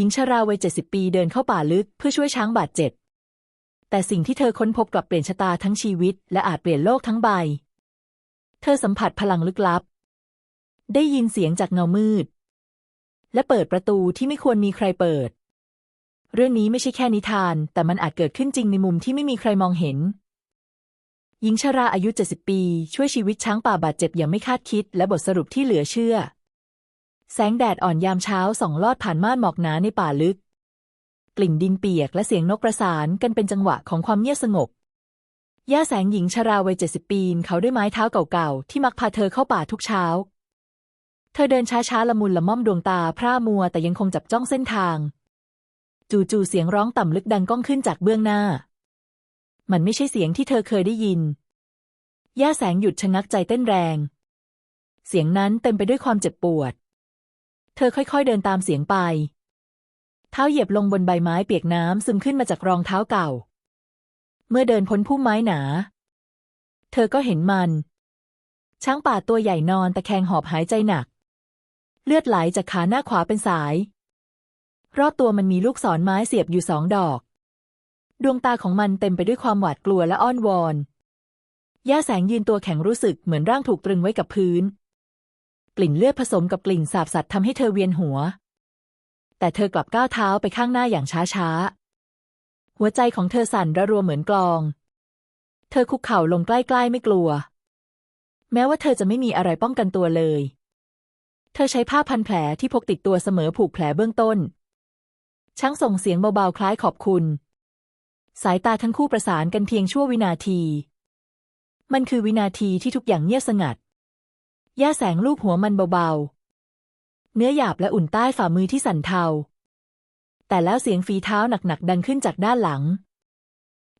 หญิงชราวัยเจ็ดสิบปีเดินเข้าป่าลึกเพื่อช่วยช้างบาดเจ็บ แต่สิ่งที่เธอค้นพบกลับเปลี่ยนชะตาทั้งชีวิต และอาจเปลี่ยนโลกทั้งใบ เธอสัมผัสพลังลึกลับ ได้ยินเสียงจากเงามืด และเปิดประตูที่ไม่ควรมีใครเปิด เรื่องนี้ไม่ใช่แค่นิทาน แต่มันอาจเกิดขึ้นจริงในมุมที่ไม่มีใครมองเห็น หญิงชราอายุ 70 ปี ช่วยชีวิตช้างป่าบาดเจ็บอย่างไม่คาดคิด และบทสรุปที่เหลือเชื่อ แสงแดดอ่อนยามเช้าส่องลอดผ่านม่านหมอกหนาในป่าลึก กลิ่นดินเปียกและเสียงนกประสานกันเป็นจังหวะของความเงียบสงบ ย่าแสงหญิงชราวัยเจ็ดสิบปีนเขาด้วยไม้เท้าเก่าๆ ที่มักพาเธอเข้าป่าทุกเช้า เธอเดินช้าๆละมุนละม่อมดวงตาพร่ามัวแต่ยังคงจับจ้องเส้นทาง จู่ๆเสียงร้องต่ำลึกดังก้องขึ้นจากเบื้องหน้า มันไม่ใช่เสียงที่เธอเคยได้ยิน ย่าแสงหยุดชะงักใจเต้นแรง เสียงนั้นเต็มไปด้วยความเจ็บปวด เธอค่อยๆเดินตามเสียงไป เท้าเหยียบลงบนใบไม้เปียกน้ำซึมขึ้นมาจากรองเท้าเก่า เมื่อเดินพ้นพุ่มไม้หนา เธอก็เห็นมัน ช้างป่าตัวใหญ่นอนตะแคงหอบหายใจหนัก เลือดไหลจากขาหน้าขวาเป็นสาย รอบตัวมันมีลูกศรไม้เสียบอยู่สองดอก ดวงตาของมันเต็มไปด้วยความหวาดกลัวและอ้อนวอนย่าแสงยืนตัวแข็งรู้สึกเหมือนร่างถูกตรึงไว้กับพื้น กลิ่นเลือดผสมกับกลิ่นสาบสัตว์ทำให้เธอเวียนหัว แต่เธอกลับก้าวเท้าไปข้างหน้าอย่างช้าๆ หัวใจของเธอสั่นระรัวเหมือนกลอง เธอคุกเข่าลงใกล้ๆไม่กลัว แม้ว่าเธอจะไม่มีอะไรป้องกันตัวเลย เธอใช้ผ้าพันแผลที่พกติดตัวเสมอผูกแผลเบื้องต้น ช้างส่งเสียงเบาๆคล้ายขอบคุณ สายตาทั้งคู่ประสานกันเพียงชั่ววินาที มันคือวินาทีที่ทุกอย่างเงียบสงัด ย่าแสงลูบหัวมันเบาๆ เนื้อหยาบและอุ่นใต้ฝ่ามือที่สั่นเทา แต่แล้วเสียงฝีเท้าหนักๆดังขึ้นจากด้านหลัง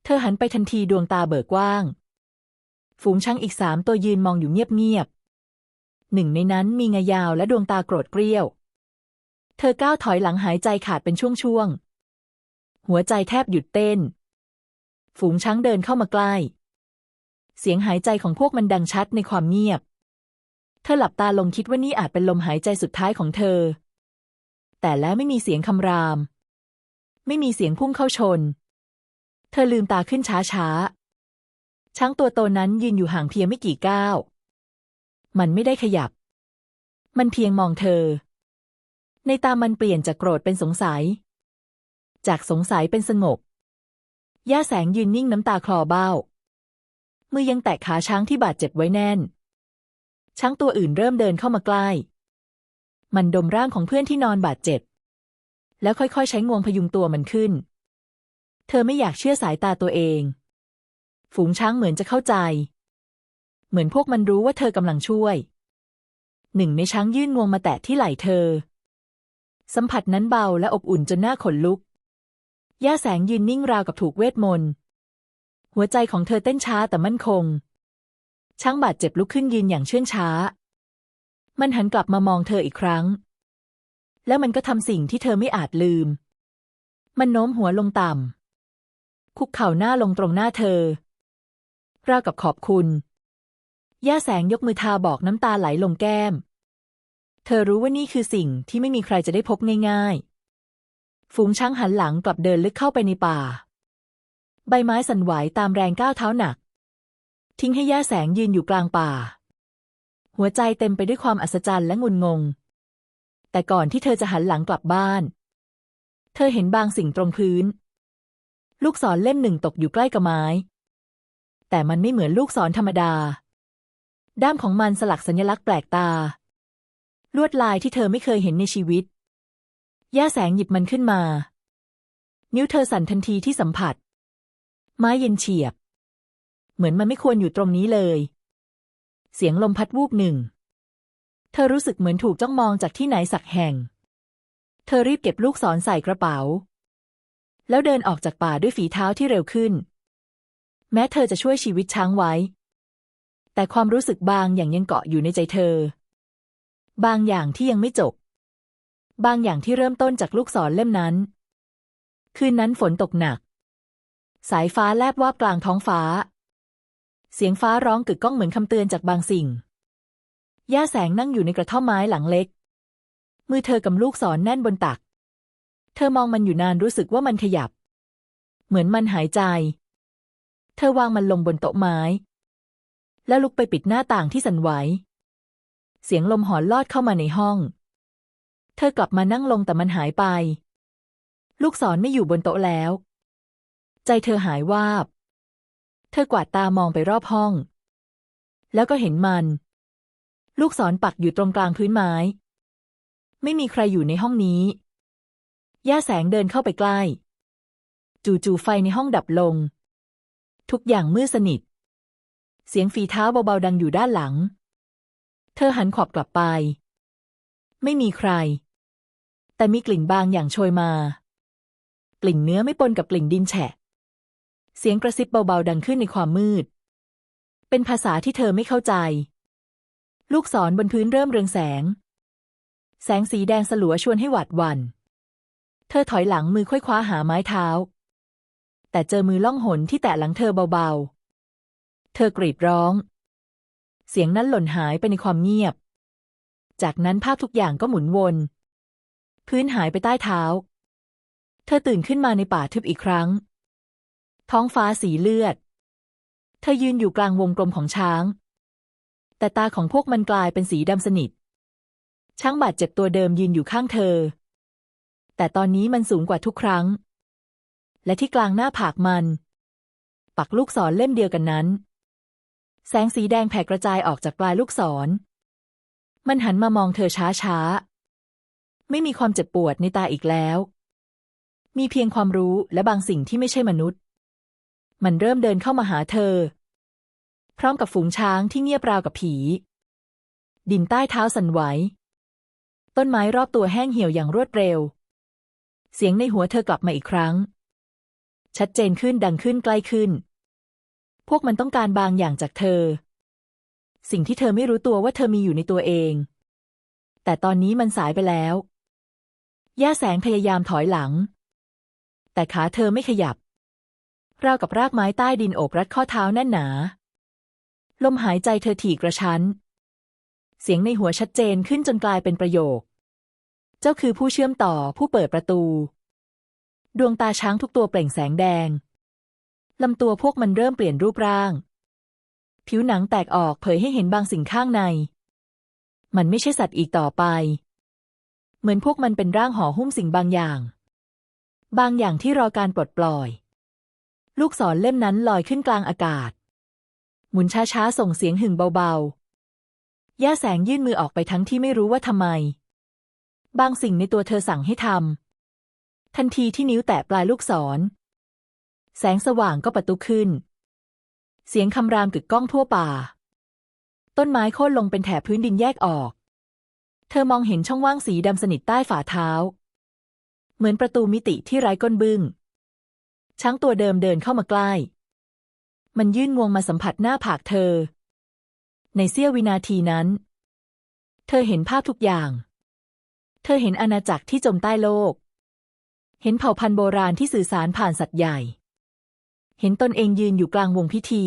เธอหันไปทันทีดวงตาเบิกกว้าง ฝูงช้างอีกสามตัวยืนมองอยู่เงียบๆ หนึ่งในนั้นมีงายาวและดวงตาโกรธเกรี้ยว เธอก้าวถอยหลังหายใจขาดเป็นช่วงๆ หัวใจแทบหยุดเต้น ฝูงช้างเดินเข้ามาใกล้ เสียงหายใจของพวกมันดังชัดในความเงียบ ธอหลับตาลงคิดว่านี่อาจเป็นลมหายใจสุดท้ายของเธอ แต่แล้วไม่มีเสียงคำราม ไม่มีเสียงพุ่งเข้าชน เธอลืมตาขึ้นช้าๆช้างตัวโตนั้นยืนอยู่ห่างเพียงไม่กี่ก้าว มันไม่ได้ขยับ มันเพียงมองเธอ ในตามันเปลี่ยนจากโกรธเป็นสงสัย จากสงสัยเป็นสงบ ย่าแสงยืนนิ่งน้ำตาคลอเบ้า มือยังแตะขาช้างที่บาดเจ็บไว้แน่น ช้างตัวอื่นเริ่มเดินเข้ามาใกล้ มันดมร่างของเพื่อนที่นอนบาดเจ็บ แล้วค่อยๆ ใช้งวงพยุงตัวมันขึ้น เธอไม่อยากเชื่อสายตาตัวเอง ฝูงช้างเหมือนจะเข้าใจ เหมือนพวกมันรู้ว่าเธอกำลังช่วย หนึ่งในช้างยื่นงวงมาแตะที่ไหล่เธอ สัมผัสนั้นเบาและอบอุ่นจนหน้าขนลุก ย่าแสงยืนนิ่งราวกับถูกเวทมนต์ หัวใจของเธอเต้นช้าแต่มั่นคง ช้างบาดเจ็บลุกขึ้นยืนอย่างเชื่องช้า มันหันกลับมามองเธออีกครั้ง แล้วมันก็ทำสิ่งที่เธอไม่อาจลืม มันโน้มหัวลงต่ำคุกเข่าหน้าลงตรงหน้าเธอราวกับขอบคุณ ย่าแสงยกมือทาบอกน้ำตาไหลลงแก้ม เธอรู้ว่านี่คือสิ่งที่ไม่มีใครจะได้พบง่ายๆ ฝูงช้างหันหลังกลับเดินลึกเข้าไปในป่า ใบไม้สั่นไหวตามแรงก้าวเท้าหนัก ทิ้งให้ย่าแสงยืนอยู่กลางป่า หัวใจเต็มไปด้วยความอัศจรรย์และงุนงง แต่ก่อนที่เธอจะหันหลังกลับบ้าน เธอเห็นบางสิ่งตรงพื้น ลูกศรเล่มหนึ่งตกอยู่ใกล้กับไม้ แต่มันไม่เหมือนลูกศรธรรมดา ด้ามของมันสลักสัญลักษณ์แปลกตา ลวดลายที่เธอไม่เคยเห็นในชีวิต ย่าแสงหยิบมันขึ้นมา นิ้วเธอสั่นทันทีที่สัมผัส ไม้เย็นเฉียบ เหมือนมันไม่ควรอยู่ตรงนี้เลย เสียงลมพัดวูบหนึ่ง เธอรู้สึกเหมือนถูกจ้องมองจากที่ไหนสักแห่ง เธอรีบเก็บลูกศรใส่กระเป๋า แล้วเดินออกจากป่าด้วยฝีเท้าที่เร็วขึ้น แม้เธอจะช่วยชีวิตช้างไว้ แต่ความรู้สึกบางอย่างยังเกาะอยู่ในใจเธอ บางอย่างที่ยังไม่จบ บางอย่างที่เริ่มต้นจากลูกศรเล่มนั้น คืนนั้นฝนตกหนัก สายฟ้าแลบวาบกลางท้องฟ้า เสียงฟ้าร้องกึกก้องเหมือนคำเตือนจากบางสิ่ง ย่าแสงนั่งอยู่ในกระท่อมไม้หลังเล็ก มือเธอกำลูกศรแน่นบนตัก เธอมองมันอยู่นานรู้สึกว่ามันขยับ เหมือนมันหายใจ เธอวางมันลงบนโต๊ะไม้ แล้วลุกไปปิดหน้าต่างที่สั่นไหว เสียงลมหอนลอดเข้ามาในห้อง เธอกลับมานั่งลงแต่มันหายไป ลูกศรไม่อยู่บนโต๊ะแล้ว ใจเธอหายวาบ ธอกวาดตามองไปรอบห้อง แล้วก็เห็นมัน ลูกศรปักอยู่ตรงกลางพื้นไม้ ไม่มีใครอยู่ในห้องนี้ ย่าแสงเดินเข้าไปใกล้ จู่ๆไฟในห้องดับลง ทุกอย่างมืดสนิท เสียงฝีเท้าเบาๆดังอยู่ด้านหลัง เธอหันขวบกลับไป ไม่มีใคร แต่มีกลิ่นบางอย่างโชยมา กลิ่นเนื้อไม่ปนกับกลิ่นดินแฉะ เสียงกระซิบเบาๆดังขึ้นในความมืด เป็นภาษาที่เธอไม่เข้าใจ ลูกศรบนพื้นเริ่มเรืองแสง แสงสีแดงสลัวชวนให้หวาดหวัน่น เธอถอยหลังมือค่อยคว้าหาไม้เท้า แต่เจอมือล่องหนที่แตะหลังเธอเบาๆ เธอกรีดร้อง เสียงนั้นหล่นหายไปในความเงียบ จากนั้นภาพทุกอย่างก็หมุนวน พื้นหายไปใต้เท้า เธอตื่นขึ้นมาในป่าทึบอีกครั้ง ท้องฟ้าสีเลือด เธอยืนอยู่กลางวงกลมของช้าง แต่ตาของพวกมันกลายเป็นสีดำสนิท ช้างบาดเจ็บตัวเดิมยืนอยู่ข้างเธอ แต่ตอนนี้มันสูงกว่าทุกครั้ง และที่กลางหน้าผากมัน ปักลูกศรเล่มเดียวกันนั้น แสงสีแดงแผ่กระจายออกจากปลายลูกศร มันหันมามองเธอช้าช้าๆไม่มีความเจ็บปวดในตาอีกแล้ว มีเพียงความรู้และบางสิ่งที่ไม่ใช่มนุษย์ มันเริ่มเดินเข้ามาหาเธอ พร้อมกับฝูงช้างที่เงียบราวกับผี ดินใต้เท้าสั่นไหว ต้นไม้รอบตัวแห้งเหี่ยวอย่างรวดเร็ว เสียงในหัวเธอกลับมาอีกครั้ง ชัดเจนขึ้นดังขึ้นใกล้ขึ้น พวกมันต้องการบางอย่างจากเธอ สิ่งที่เธอไม่รู้ตัวว่าเธอมีอยู่ในตัวเอง แต่ตอนนี้มันสายไปแล้ว ย่าแสงพยายามถอยหลัง แต่ขาเธอไม่ขยับ ราวกับรากไม้ใต้ดินโอบรัดข้อเท้าแน่นหนา ลมหายใจเธอถี่กระชั้น เสียงในหัวชัดเจนขึ้นจนกลายเป็นประโยค เจ้าคือผู้เชื่อมต่อผู้เปิดประตู ดวงตาช้างทุกตัวเปล่งแสงแดง ลำตัวพวกมันเริ่มเปลี่ยนรูปร่าง ผิวหนังแตกออกเผยให้เห็นบางสิ่งข้างใน มันไม่ใช่สัตว์อีกต่อไป เหมือนพวกมันเป็นร่างห่อหุ้มสิ่งบางอย่าง บางอย่างที่รอการปลดปล่อย ลูกศรเล่มนั้นลอยขึ้นกลางอากาศ หมุนช้าๆ ส่งเสียงหึ่งเบาๆ ย่าแสงยื่นมือออกไปทั้งที่ไม่รู้ว่าทำไม บางสิ่งในตัวเธอสั่งให้ทำ ทันทีที่นิ้วแตะปลายลูกศร แสงสว่างก็ประตุขึ้น เสียงคำรามกึกก้องทั่วป่า ต้นไม้โค่นลงเป็นแถบพื้นดินแยกออก เธอมองเห็นช่องว่างสีดำสนิทใต้ฝ่าเท้า เหมือนประตูมิติที่ไร้ก้นบึ้ง ช้างตัวเดิมเดินเข้ามาใกล้ มันยื่นงวงมาสัมผัสหน้าผากเธอ ในเสี้ยววินาทีนั้น เธอเห็นภาพทุกอย่าง เธอเห็นอาณาจักรที่จมใต้โลก เห็นเผ่าพันธุ์โบราณที่สื่อสารผ่านสัตว์ใหญ่ เห็นตนเองยืนอยู่กลางวงพิธี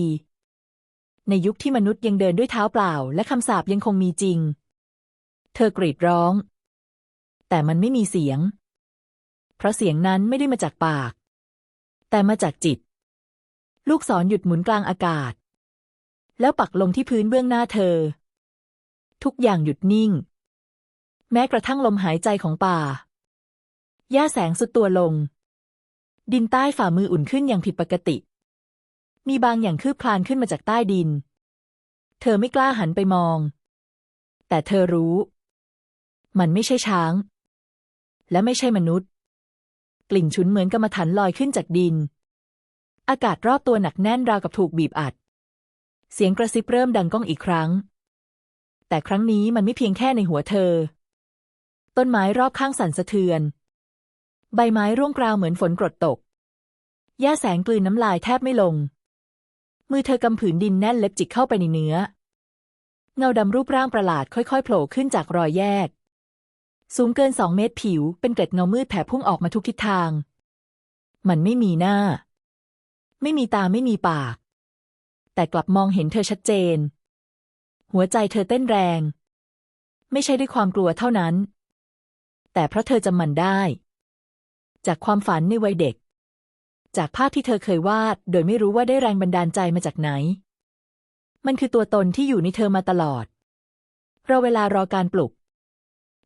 ในยุคที่มนุษย์ยังเดินด้วยเท้าเปล่า และคำสาปยังคงมีจริง เธอกรีดร้อง แต่มันไม่มีเสียง เพราะเสียงนั้นไม่ได้มาจากปาก แต่มาจากจิต ลูกศรหยุดหมุนกลางอากาศ แล้วปักลงที่พื้นเบื้องหน้าเธอ ทุกอย่างหยุดนิ่ง แม้กระทั่งลมหายใจของป่าหญ้าแสงสุดตัวลง ดินใต้ฝ่ามืออุ่นขึ้นอย่างผิดปกติ มีบางอย่างคืบคลานขึ้นมาจากใต้ดิน เธอไม่กล้าหันไปมอง แต่เธอรู้ มันไม่ใช่ช้าง และไม่ใช่มนุษย์ กลิ่นฉุนเหมือนกรรมฐานลอยขึ้นจากดิน อากาศรอบตัวหนักแน่นราวกับถูกบีบอัด เสียงกระซิบเริ่มดังก้องอีกครั้ง แต่ครั้งนี้มันไม่เพียงแค่ในหัวเธอ ต้นไม้รอบข้างสั่นสะเทือน ใบไม้ร่วงกราวเหมือนฝนกรดตกหญ้าแสงกลืนน้ำลายแทบไม่ลง มือเธอกำผืนดินแน่นเล็บจิกเข้าไปในเนื้อ เงาดำรูปร่างประหลาดค่อยๆโผล่ขึ้นจากรอยแยก สูงเกินสองเมตรผิว เป็นเกล็ดเงามืดแผ่พุ่งออกมาทุกทิศทาง มันไม่มีหน้า ไม่มีตาไม่มีปาก แต่กลับมองเห็นเธอชัดเจน หัวใจเธอเต้นแรง ไม่ใช่ด้วยความกลัวเท่านั้น แต่เพราะเธอจำมันได้ จากความฝันในวัยเด็ก จากภาพที่เธอเคยวาด โดยไม่รู้ว่าได้แรงบันดาลใจมาจากไหน มันคือตัวตนที่อยู่ในเธอมาตลอด เรอเวลารอการปลุก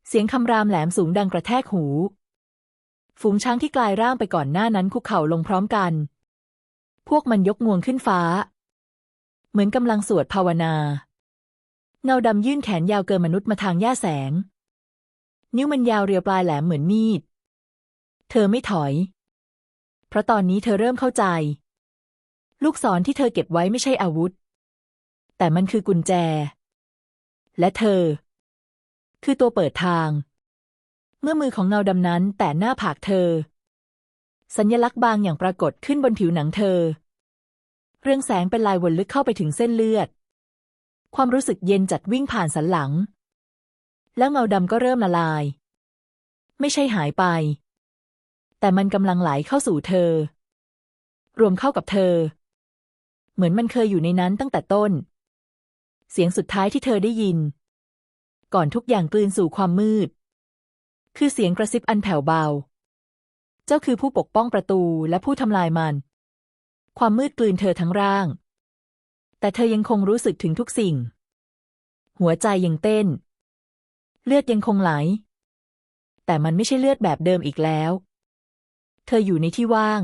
เสียงคำรามแหลมสูงดังกระแทกหู ฝูงช้างที่กลายร่างไปก่อนหน้านั้นคุกเข่าลงพร้อมกัน พวกมันยกงวงขึ้นฟ้า เหมือนกำลังสวดภาวนา เงาดำยื่นแขนยาวเกินมนุษย์มาทางหญ้าแสง นิ้วมันยาวเรียวปลายแหลมเหมือนมีด เธอไม่ถอย เพราะตอนนี้เธอเริ่มเข้าใจ ลูกศรที่เธอเก็บไว้ไม่ใช่อาวุธ แต่มันคือกุญแจ และเธอ คือตัวเปิดทาง เมื่อมือของเงาดำนั้นแตะหน้าผากเธอ สัญญลักษณ์บางอย่างปรากฏขึ้นบนผิวหนังเธอ เรื่องแสงเป็นลายวนลึกเข้าไปถึงเส้นเลือด ความรู้สึกเย็นจัดวิ่งผ่านสันหลัง แล้วเงาดำก็เริ่มละลาย ไม่ใช่หายไป แต่มันกำลังไหลเข้าสู่เธอ รวมเข้ากับเธอ เหมือนมันเคยอยู่ในนั้นตั้งแต่ต้น เสียงสุดท้ายที่เธอได้ยิน ก่อนทุกอย่างกลืนสู่ความมืด คือเสียงกระซิบอันแผ่วเบา เจ้าคือผู้ปกป้องประตูและผู้ทำลายมัน ความมืดกลืนเธอทั้งร่าง แต่เธอยังคงรู้สึกถึงทุกสิ่ง หัวใจยังเต้น เลือดยังคงไหล แต่มันไม่ใช่เลือดแบบเดิมอีกแล้ว เธออยู่ในที่ว่าง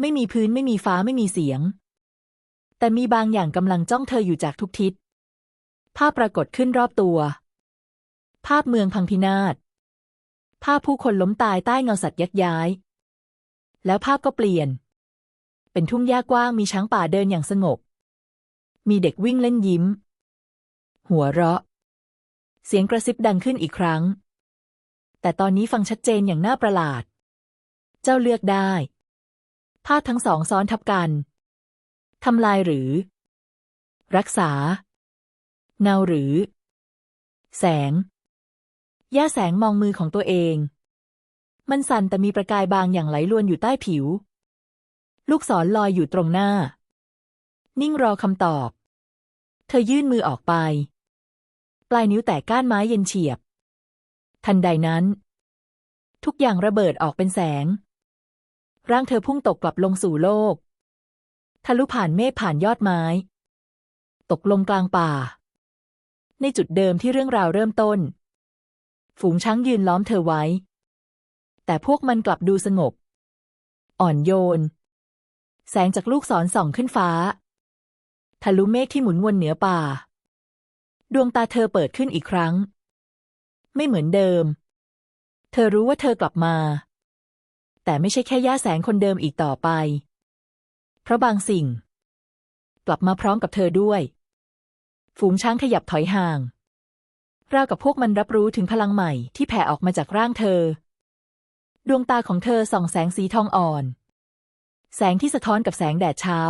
ไม่มีพื้นไม่มีฟ้าไม่มีเสียง แต่มีบางอย่างกำลังจ้องเธออยู่จากทุกทิศ ภาพปรากฏขึ้นรอบตัว ภาพเมืองพังพินาศ ภาพผู้คนล้มตายใต้เงาสัตว์ยักย้าย แล้วภาพก็เปลี่ยน เป็นทุ่งหญ้ากว้างมีช้างป่าเดินอย่างสงบ มีเด็กวิ่งเล่นยิ้ม หัวเราะ เสียงกระซิบดังขึ้นอีกครั้ง แต่ตอนนี้ฟังชัดเจนอย่างน่าประหลาด เจ้าเลือกได้ ภาพทั้งสองซ้อนทับกัน ทำลายหรือ รักษา เงาหรือ แสง ย่าแสงมองมือของตัวเอง มันสั่นแต่มีประกายบางอย่างไหลลวนอยู่ใต้ผิว ลูกศรลอยอยู่ตรงหน้า นิ่งรอคำตอบ เธอยื่นมือออกไป ปลายนิ้วแตะก้านไม้เย็นเฉียบ ทันใดนั้น ทุกอย่างระเบิดออกเป็นแสง ร่างเธอพุ่งตกกลับลงสู่โลกทะลุผ่านเมฆผ่านยอดไม้ ตกลงกลางป่า ในจุดเดิมที่เรื่องราวเริ่มต้น ฝูงช้างยืนล้อมเธอไว้ แต่พวกมันกลับดูสงบ อ่อนโยน แสงจากลูกศรส่องขึ้นฟ้า ทะลุเมฆที่หมุนวนเหนือป่า ดวงตาเธอเปิดขึ้นอีกครั้ง ไม่เหมือนเดิม เธอรู้ว่าเธอกลับมา แต่ไม่ใช่แค่ย่าแสงคนเดิมอีกต่อไป เพราะบางสิ่ง กลับมาพร้อมกับเธอด้วย ฝูงช้างขยับถอยห่าง ราวกับพวกมันรับรู้ถึงพลังใหม่ที่แผ่ออกมาจากร่างเธอ ดวงตาของเธอส่องแสงสีทองอ่อน แสงที่สะท้อนกับแสงแดดเช้า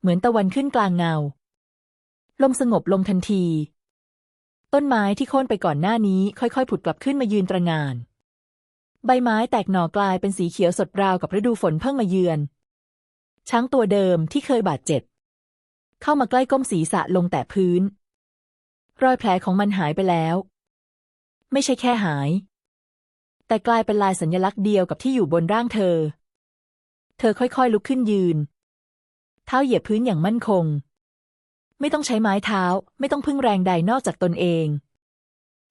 เหมือนตะวันขึ้นกลางเงา ลมสงบลงทันที ต้นไม้ที่โค่นไปก่อนหน้านี้ค่อยๆ ผุดกลับขึ้นมายืนตระงาน ใบไม้แตกหน่อกลายเป็นสีเขียวสดราวกับฤดูฝนเพิ่งมาเยือน ช้างตัวเดิมที่เคยบาดเจ็บ เข้ามาใกล้ก้มศีรษะลงแตะพื้น รอยแผลของมันหายไปแล้ว ไม่ใช่แค่หาย แต่กลายเป็นลายสัญลักษณ์เดียวกับที่อยู่บนร่างเธอ เธอค่อยๆลุกขึ้นยืน เท้าเหยียบพื้นอย่างมั่นคง ไม่ต้องใช้ไม้เท้า ไม่ต้องพึ่งแรงใดนอกจากตนเอง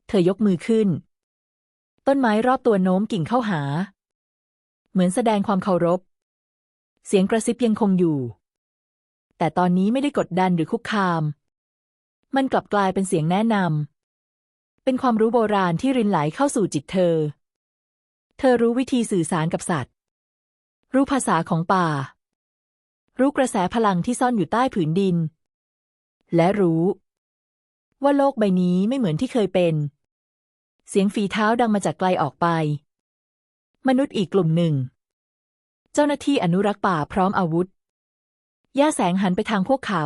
เธอยกมือขึ้น ต้นไม้รอบตัวโน้มกิ่งเข้าหา เหมือนแสดงความเคารพ เสียงกระซิบยังคงอยู่ แต่ตอนนี้ไม่ได้กดดันหรือคุกคาม มันกลับกลายเป็นเสียงแนะนำ เป็นความรู้โบราณที่รินไหลเข้าสู่จิตเธอ เธอรู้วิธีสื่อสารกับสัตว์ รู้ภาษาของป่า รู้กระแสพลังที่ซ่อนอยู่ใต้ผืนดิน และรู้ ว่าโลกใบนี้ไม่เหมือนที่เคยเป็น เสียงฝีเท้าดังมาจากไกลออกไป มนุษย์อีกกลุ่มหนึ่ง เจ้าหน้าที่อนุรักษ์ป่าพร้อมอาวุธ ย่าแสงหันไปทางพวกเขา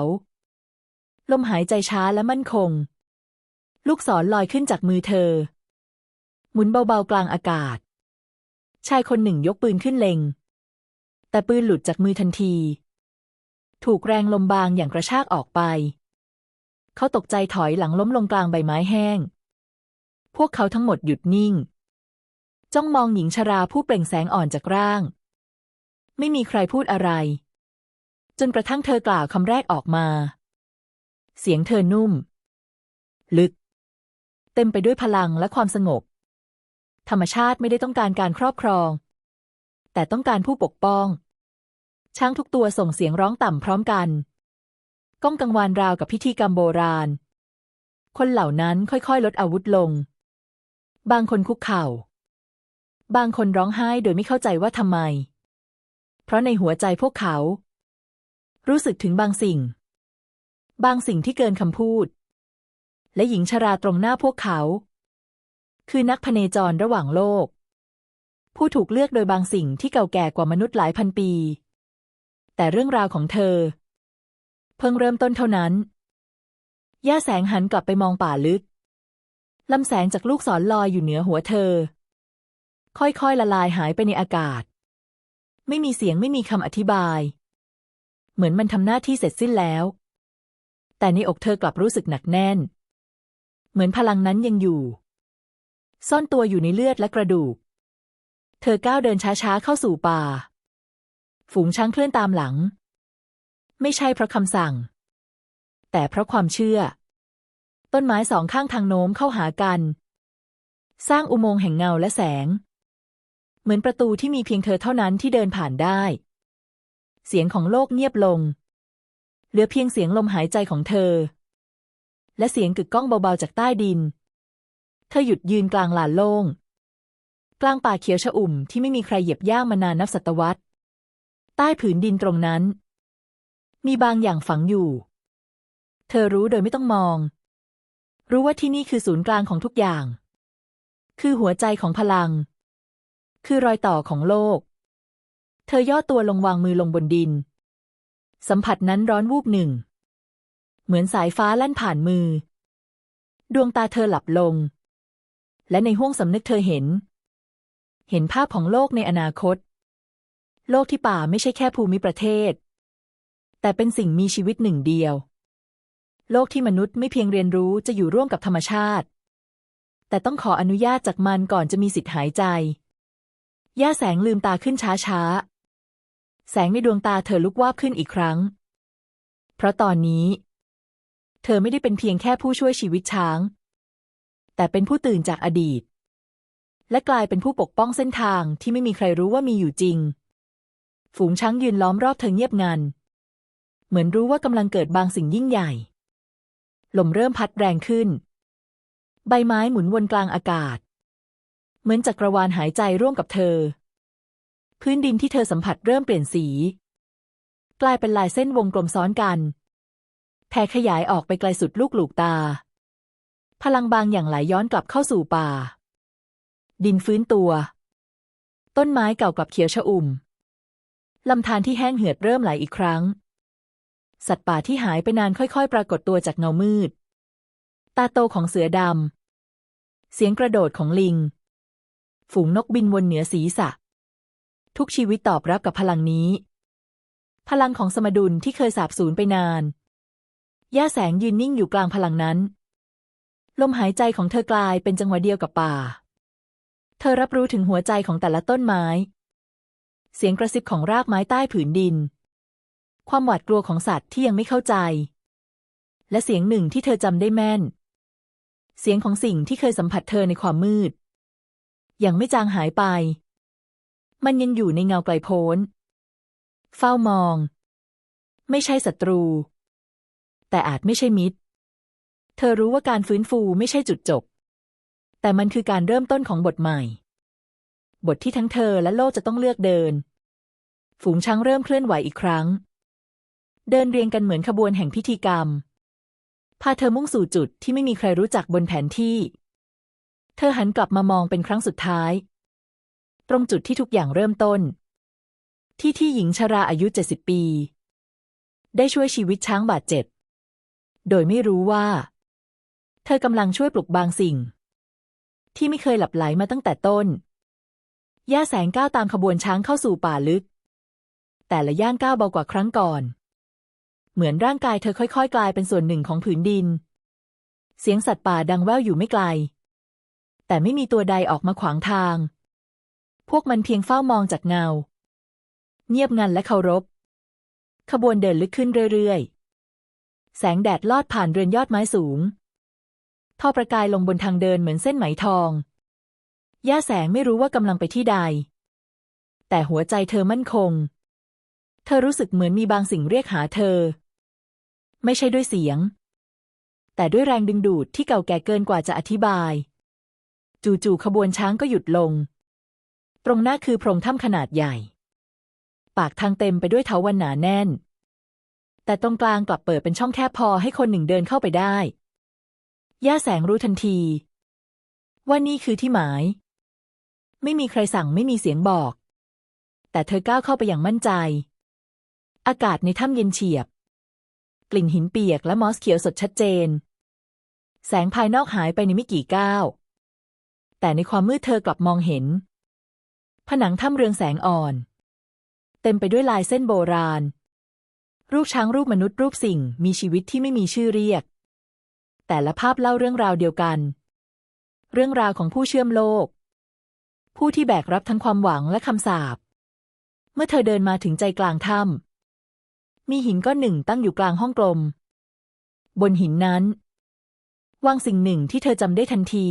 ลมหายใจช้าและมั่นคง ลูกศรลอยขึ้นจากมือเธอ หมุนเบาๆกลางอากาศ ชายคนหนึ่งยกปืนขึ้นเล็ง แต่ปืนหลุดจากมือทันที ถูกแรงลมบางอย่างกระชากออกไป เขาตกใจถอยหลังล้มลงกลางใบไม้แห้ง พวกเขาทั้งหมดหยุดนิ่ง จ้องมองหญิงชราผู้เปล่งแสงอ่อนจากร่าง ไม่มีใครพูดอะไร จนกระทั่งเธอกล่าวคำแรกออกมา เสียงเธอนุ่ม ลึก เต็มไปด้วยพลังและความสงบ ธรรมชาติไม่ได้ต้องการการครอบครอง แต่ต้องการผู้ปกป้อง ช้างทุกตัวส่งเสียงร้องต่ำพร้อมกัน ก้องกังวานราวกับพิธีกรรมโบราณ คนเหล่านั้นค่อยๆ ลดอาวุธลง บางคนคุกเข่า บางคนร้องไห้โดยไม่เข้าใจว่าทำไม เพราะในหัวใจพวกเขา รู้สึกถึงบางสิ่ง บางสิ่งที่เกินคำพูด และหญิงชราตรงหน้าพวกเขา คือนักพเนจรระหว่างโลก ผู้ถูกเลือกโดยบางสิ่งที่เก่าแก่กว่ามนุษย์หลายพันปี แต่เรื่องราวของเธอ เพิ่งเริ่มต้นเท่านั้น ย่าแสงหันกลับไปมองป่าลึกลำแสงจากลูกศรลอยอยู่เหนือหัวเธอ ค่อยๆละลายหายไปในอากาศ ไม่มีเสียงไม่มีคำอธิบาย เหมือนมันทำหน้าที่เสร็จสิ้นแล้ว แต่ในอกเธอกลับรู้สึกหนักแน่น เหมือนพลังนั้นยังอยู่ ซ่อนตัวอยู่ในเลือดและกระดูก เธอก้าวเดินช้าๆเข้าสู่ป่า ฝูงช้างเคลื่อนตามหลัง ไม่ใช่เพราะคำสั่ง แต่เพราะความเชื่อ ต้นไม้สองข้างทางโน้มเข้าหากัน สร้างอุโมงค์แห่งเงาและแสง เหมือนประตูที่มีเพียงเธอเท่านั้นที่เดินผ่านได้ เสียงของโลกเงียบลง เหลือเพียงเสียงลมหายใจของเธอ และเสียงกึกก้องเบาๆจากใต้ดิน เธอหยุดยืนกลางลานโล่ง กลางป่าเขียวชอุ่มที่ไม่มีใครเหยียบย่างมานานนับศตวรรษ ใต้ผืนดินตรงนั้น มีบางอย่างฝังอยู่ เธอรู้โดยไม่ต้องมอง รู้ว่าที่นี่คือศูนย์กลางของทุกอย่าง คือหัวใจของพลัง คือรอยต่อของโลก เธอย่อตัวลงวางมือลงบนดิน สัมผัสนั้นร้อนวูบหนึ่ง เหมือนสายฟ้าแล่นผ่านมือ ดวงตาเธอหลับลง และในห้วงสำนึกเธอเห็น เห็นภาพของโลกในอนาคต โลกที่ป่าไม่ใช่แค่ภูมิประเทศ แต่เป็นสิ่งมีชีวิตหนึ่งเดียว โลกที่มนุษย์ไม่เพียงเรียนรู้จะอยู่ร่วมกับธรรมชาติ แต่ต้องขออนุญาตจากมันก่อนจะมีสิทธิ์หายใจย่าแสงลืมตาขึ้นช้าๆ แสงในดวงตาเธอลุกวาบขึ้นอีกครั้ง เพราะตอนนี้ เธอไม่ได้เป็นเพียงแค่ผู้ช่วยชีวิตช้าง แต่เป็นผู้ตื่นจากอดีต และกลายเป็นผู้ปกป้องเส้นทางที่ไม่มีใครรู้ว่ามีอยู่จริง ฝูงช้างยืนล้อมรอบเธอเงียบงัน เหมือนรู้ว่ากำลังเกิดบางสิ่งยิ่งใหญ่ ลมเริ่มพัดแรงขึ้น ใบไม้หมุนวนกลางอากาศ เหมือนจักรวาลหายใจร่วมกับเธอ พื้นดินที่เธอสัมผัสเริ่มเปลี่ยนสี กลายเป็นลายเส้นวงกลมซ้อนกันแผ่ขยายออกไปไกลสุดลูกหลูกตา พลังบางอย่างไหลย้อนกลับเข้าสู่ป่า ดินฟื้นตัว ต้นไม้เก่ากลับเขียวชอุ่มลำธารที่แห้งเหือดเริ่มไหลอีกครั้ง สัตว์ป่าที่หายไปนานค่อยๆ ปรากฏตัวจากเงามืด ตาโตของเสือดำ เสียงกระโดดของลิง ฝูงนกบินวนเหนือศีรษะ ทุกชีวิตตอบรับกับพลังนี้ พลังของสมดุลที่เคยสาบสูญไปนาน ย่าแสงยืนนิ่งอยู่กลางพลังนั้น ลมหายใจของเธอกลายเป็นจังหวะเดียวกับป่า เธอรับรู้ถึงหัวใจของแต่ละต้นไม้ เสียงกระซิบของรากไม้ใต้ผืนดิน ความหวาดกลัวของสัตว์ที่ยังไม่เข้าใจ และเสียงหนึ่งที่เธอจำได้แม่น เสียงของสิ่งที่เคยสัมผัสเธอในความมืด ยังไม่จางหายไป มันยังอยู่ในเงาไกลโพ้น เฝ้ามอง ไม่ใช่ศัตรู แต่อาจไม่ใช่มิตร เธอรู้ว่าการฟื้นฟูไม่ใช่จุดจบ แต่มันคือการเริ่มต้นของบทใหม่ บทที่ทั้งเธอและโลกจะต้องเลือกเดิน ฝูงช้างเริ่มเคลื่อนไหวอีกครั้ง เดินเรียงกันเหมือนขบวนแห่งพิธีกรรม พาเธอมุ่งสู่จุดที่ไม่มีใครรู้จักบนแผนที่ เธอหันกลับมามองเป็นครั้งสุดท้าย ตรงจุดที่ทุกอย่างเริ่มต้น ที่ที่หญิงชราอายุเจ็ดสิบปี ได้ช่วยชีวิตช้างบาดเจ็บ โดยไม่รู้ว่า เธอกำลังช่วยปลุกบางสิ่ง ที่ไม่เคยหลับไหลมาตั้งแต่ต้น ย่าแสงก้าวตามขบวนช้างเข้าสู่ป่าลึก แต่ละย่างก้าวเบากว่าครั้งก่อน เหมือนร่างกายเธอค่อย ๆ กลายเป็นส่วนหนึ่งของผืนดิน เสียงสัตว์ป่าดังแว่วอยู่ไม่ไกล แต่ไม่มีตัวใดออกมาขวางทาง พวกมันเพียงเฝ้ามองจากเงา เงียบงันและเคารพ ขบวนเดินลึกขึ้นเรื่อยๆ แสงแดดลอดผ่านเรือนยอดไม้สูงทอประกายลงบนทางเดินเหมือนเส้นไหมทองย่าแสงไม่รู้ว่ากำลังไปที่ใด แต่หัวใจเธอมั่นคง เธอรู้สึกเหมือนมีบางสิ่งเรียกหาเธอ ไม่ใช่ด้วยเสียง แต่ด้วยแรงดึงดูดที่เก่าแก่เกินกว่าจะอธิบาย จู่ๆขบวนช้างก็หยุดลง ตรงหน้าคือโพรงถ้ำขนาดใหญ่ ปากทางเต็มไปด้วยเถาวันหนาแน่น แต่ตรงกลางกลับเปิดเป็นช่องแคบพอให้คนหนึ่งเดินเข้าไปได้ ย่าแสงรู้ทันที ว่านี่คือที่หมาย ไม่มีใครสั่งไม่มีเสียงบอก แต่เธอก้าวเข้าไปอย่างมั่นใจ อากาศในถ้ำเย็นเฉียบ กลิ่นหินเปียกและมอสเขียวสดชัดเจน แสงภายนอกหายไปในไม่กี่ก้าวแต่ในความมืดเธอกลับมองเห็น ผนังถ้ำเรืองแสงอ่อน เต็มไปด้วยลายเส้นโบราณ รูปช้างรูปมนุษย์รูปสิ่งมีชีวิตที่ไม่มีชื่อเรียก แต่ละภาพเล่าเรื่องราวเดียวกัน เรื่องราวของผู้เชื่อมโลก ผู้ที่แบกรับทั้งความหวังและคำสาปเมื่อเธอเดินมาถึงใจกลางถ้ำมีหินก้อนหนึ่งตั้งอยู่กลางห้องกลม บนหินนั้นวางสิ่งหนึ่งที่เธอจำได้ทันที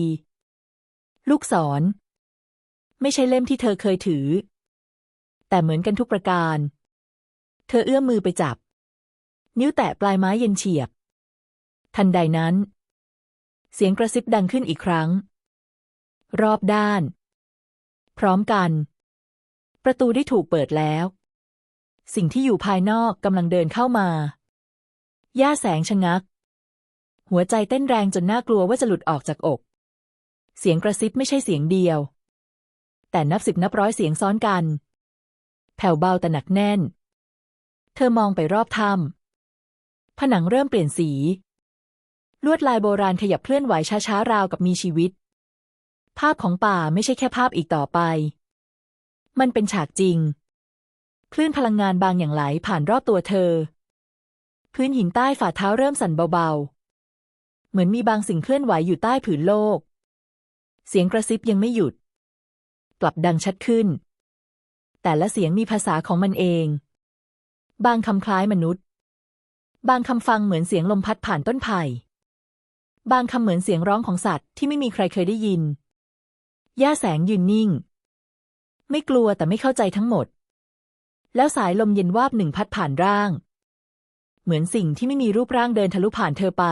ลูกศร ไม่ใช่เล่มที่เธอเคยถือ แต่เหมือนกันทุกประการ เธอเอื้อมมือไปจับ นิ้วแตะปลายไม้เย็นเฉียบ ทันใดนั้น เสียงกระซิบดังขึ้นอีกครั้ง รอบด้าน พร้อมกัน ประตูได้ถูกเปิดแล้ว สิ่งที่อยู่ภายนอกกำลังเดินเข้ามา ย่าแสงชะงัก หัวใจเต้นแรงจนน่ากลัวว่าจะหลุดออกจากอก เสียงกระซิบไม่ใช่เสียงเดียว แต่นับสิบนับร้อยเสียงซ้อนกัน แผ่วเบาแต่หนักแน่น เธอมองไปรอบถ้ำผนังเริ่มเปลี่ยนสี ลวดลายโบราณขยับเคลื่อนไหวช้าๆราวกับมีชีวิต ภาพของป่าไม่ใช่แค่ภาพอีกต่อไป มันเป็นฉากจริง คลื่นพลังงานบางอย่างไหลผ่านรอบตัวเธอ พื้นหินใต้ฝ่าเท้าเริ่มสั่นเบาๆ เหมือนมีบางสิ่งเคลื่อนไหวอยู่ใต้ผืนโลก เสียงกระซิบยังไม่หยุด ลับดังชัดขึ้น แต่ละเสียงมีภาษาของมันเอง บางคำคล้ายมนุษย์ บางคำฟังเหมือนเสียงลมพัดผ่านต้นไผ่ บางคำเหมือนเสียงร้องของสัตว์ที่ไม่มีใครเคยได้ยิน ย่าแสงยืนนิ่ง ไม่กลัวแต่ไม่เข้าใจทั้งหมด แล้วสายลมเย็นวาบหนึ่งพัดผ่านร่าง เหมือนสิ่งที่ไม่มีรูปร่างเดินทะลุผ่านเธอไป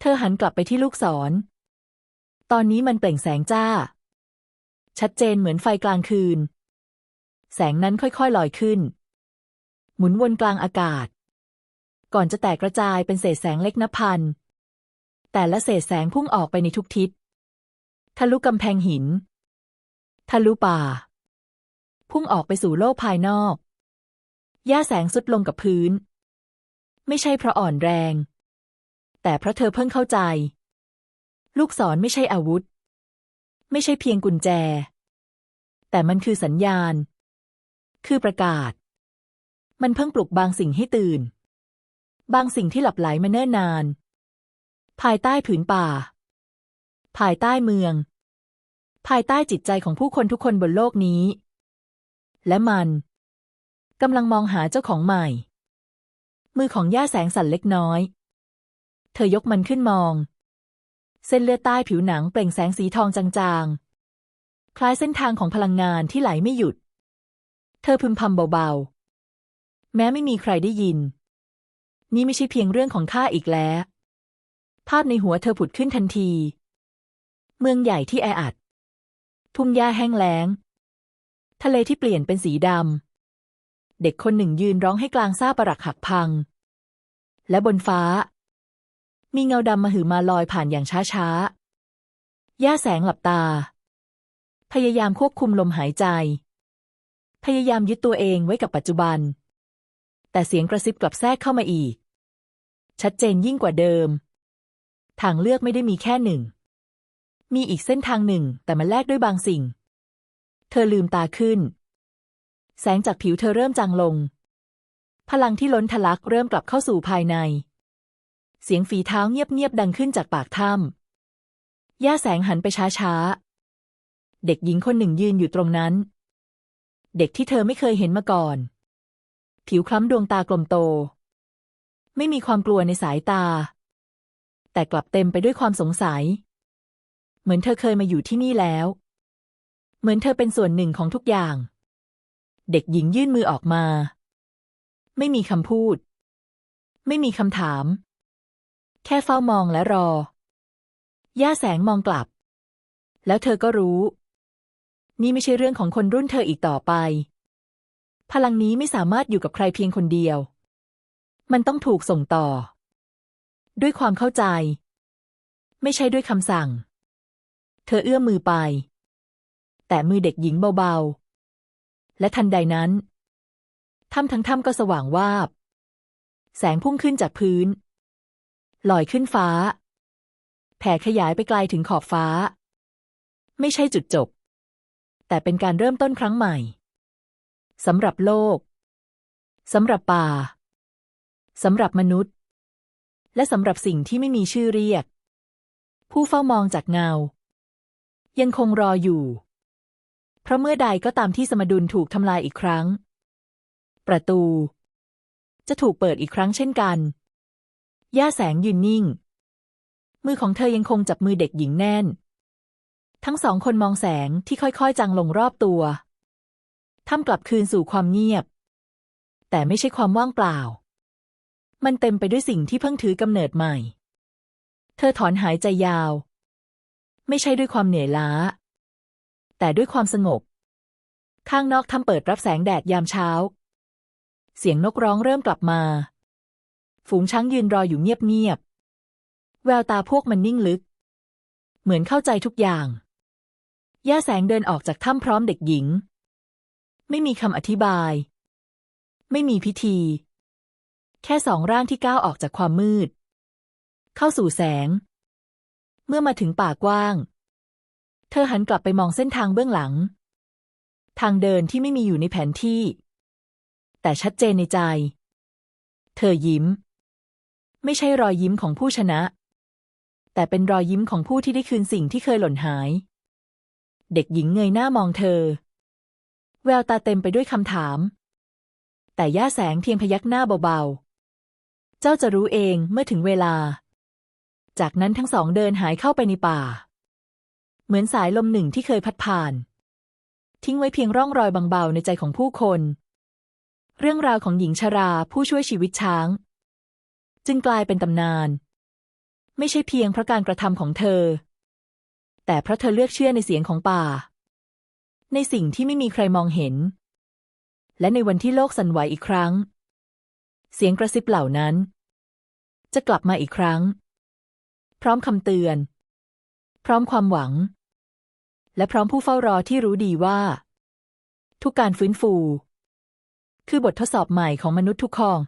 เธอหันกลับไปที่ลูกศรตอนนี้มันเปล่งแสงจ้า ชัดเจนเหมือนไฟกลางคืน แสงนั้นค่อยๆลอยขึ้น หมุนวนกลางอากาศ ก่อนจะแตกกระจายเป็นเศษแสงเล็กนับพัน แต่ละเศษแสงพุ่งออกไปในทุกทิศ ทะลุกำแพงหิน ทะลุป่า พุ่งออกไปสู่โลกภายนอกย่าแสงสุดลงกับพื้น ไม่ใช่เพราะอ่อนแรง แต่เพราะเธอเพิ่งเข้าใจ ลูกศรไม่ใช่อาวุธ ไม่ใช่เพียงกุญแจ แต่มันคือสัญญาณ คือประกาศ มันเพิ่งปลุกบางสิ่งให้ตื่น บางสิ่งที่หลับไหลมาเนิ่นนาน ภายใต้ผืนป่า ภายใต้เมือง ภายใต้จิตใจของผู้คนทุกคนบนโลกนี้ และมันกำลังมองหาเจ้าของใหม่ มือของย่าแสงสั่นเล็กน้อย เธอยกมันขึ้นมอง เส้นเลือดใต้ผิวหนังเปล่งแสงสีทองจางๆ คล้ายเส้นทางของพลังงานที่ไหลไม่หยุด เธอพึมพำเบาๆ แม้ไม่มีใครได้ยิน นี่ไม่ใช่เพียงเรื่องของข้าอีกแล้ว ภาพในหัวเธอผุดขึ้นทันที เมืองใหญ่ที่แออัด ทุ่งหญ้าแห้งแล้ง ทะเลที่เปลี่ยนเป็นสีดำ เด็กคนหนึ่งยืนร้องให้กลางซ่าประหลักหักพัง และบนฟ้า มีเงาดำมาหือมาลอยผ่านอย่างช้าๆ ย่าแสงหลับตา พยายามควบคุมลมหายใจ พยายามยึดตัวเองไว้กับปัจจุบัน แต่เสียงกระซิบกลับแทรกเข้ามาอีก ชัดเจนยิ่งกว่าเดิม ทางเลือกไม่ได้มีแค่หนึ่ง มีอีกเส้นทางหนึ่งแต่มันแลกด้วยบางสิ่ง เธอลืมตาขึ้น แสงจากผิวเธอเริ่มจางลง พลังที่ล้นทะลักเริ่มกลับเข้าสู่ภายใน เสียงฝีเท้าเงียบๆดังขึ้นจากปากถ้ำย่าแสงหันไปช้าๆ เด็กหญิงคนหนึ่งยืนอยู่ตรงนั้น เด็กที่เธอไม่เคยเห็นมาก่อน ผิวคล้ำดวงตากลมโต ไม่มีความกลัวในสายตา แต่กลับเต็มไปด้วยความสงสัย เหมือนเธอเคยมาอยู่ที่นี่แล้ว เหมือนเธอเป็นส่วนหนึ่งของทุกอย่าง เด็กหญิงยื่นมือออกมา ไม่มีคำพูด ไม่มีคำถาม แค่เฝ้ามองและรอ ย่าแสงมองกลับ แล้วเธอก็รู้ นี่ไม่ใช่เรื่องของคนรุ่นเธออีกต่อไป พลังนี้ไม่สามารถอยู่กับใครเพียงคนเดียว มันต้องถูกส่งต่อ ด้วยความเข้าใจ ไม่ใช่ด้วยคำสั่ง เธอเอื้อมมือไป แต่มือเด็กหญิงเบาๆ และทันใดนั้นถ้ำทั้งถ้ำก็สว่างวาบ แสงพุ่งขึ้นจากพื้น ลอยขึ้นฟ้า แผ่ขยายไปไกลถึงขอบฟ้า ไม่ใช่จุดจบ แต่เป็นการเริ่มต้นครั้งใหม่สำหรับโลกสำหรับป่าสำหรับมนุษย์ และสำหรับสิ่งที่ไม่มีชื่อเรียก ผู้เฝ้ามองจากเงา ยังคงรออยู่ เพราะเมื่อใดก็ตามที่สมดุลถูกทำลายอีกครั้ง ประตู จะถูกเปิดอีกครั้งเช่นกัน ย่าแสงยืนนิ่ง มือของเธอยังคงจับมือเด็กหญิงแน่น ทั้งสองคนมองแสงที่ค่อยๆ จางลงรอบตัวทำกลับคืนสู่ความเงียบ แต่ไม่ใช่ความว่างเปล่า มันเต็มไปด้วยสิ่งที่เพิ่งถือกำเนิดใหม่ เธอถอนหายใจยาว ไม่ใช่ด้วยความเหนื่อยล้า แต่ด้วยความสงบ ข้างนอกทำเปิดรับแสงแดดยามเช้า เสียงนกร้องเริ่มกลับมา ฝูงช้างยืนรออยู่เงียบๆ แววตาพวกมันนิ่งลึก เหมือนเข้าใจทุกอย่าง ย่าแสงเดินออกจากถ้ำพร้อมเด็กหญิง ไม่มีคำอธิบาย ไม่มีพิธี แค่สองร่างที่ก้าวออกจากความมืด เข้าสู่แสง เมื่อมาถึงป่ากว้าง เธอหันกลับไปมองเส้นทางเบื้องหลัง ทางเดินที่ไม่มีอยู่ในแผนที่ แต่ชัดเจนในใจ เธอยิ้ม ไม่ใช่รอยยิ้มของผู้ชนะ แต่เป็นรอยยิ้มของผู้ที่ได้คืนสิ่งที่เคยหล่นหาย เด็กหญิงเงยหน้ามองเธอ แววตาเต็มไปด้วยคำถาม แต่ย่าแสงเพียงพยักหน้าเบาๆ เจ้าจะรู้เองเมื่อถึงเวลา จากนั้นทั้งสองเดินหายเข้าไปในป่า เหมือนสายลมหนึ่งที่เคยพัดผ่าน ทิ้งไว้เพียงร่องรอยบางเบาในใจของผู้คน เรื่องราวของหญิงชราผู้ช่วยชีวิตช้าง จึงกลายเป็นตำนาน ไม่ใช่เพียงเพราะการกระทำของเธอ แต่เพราะเธอเลือกเชื่อในเสียงของป่า ในสิ่งที่ไม่มีใครมองเห็น และในวันที่โลกสั่นไหวอีกครั้ง เสียงกระซิบเหล่านั้น จะกลับมาอีกครั้ง พร้อมคำเตือน พร้อมความหวัง และพร้อมผู้เฝ้ารอที่รู้ดีว่า ทุกการฟื้นฟู คือบททดสอบใหม่ของมนุษย์ทุกข้อง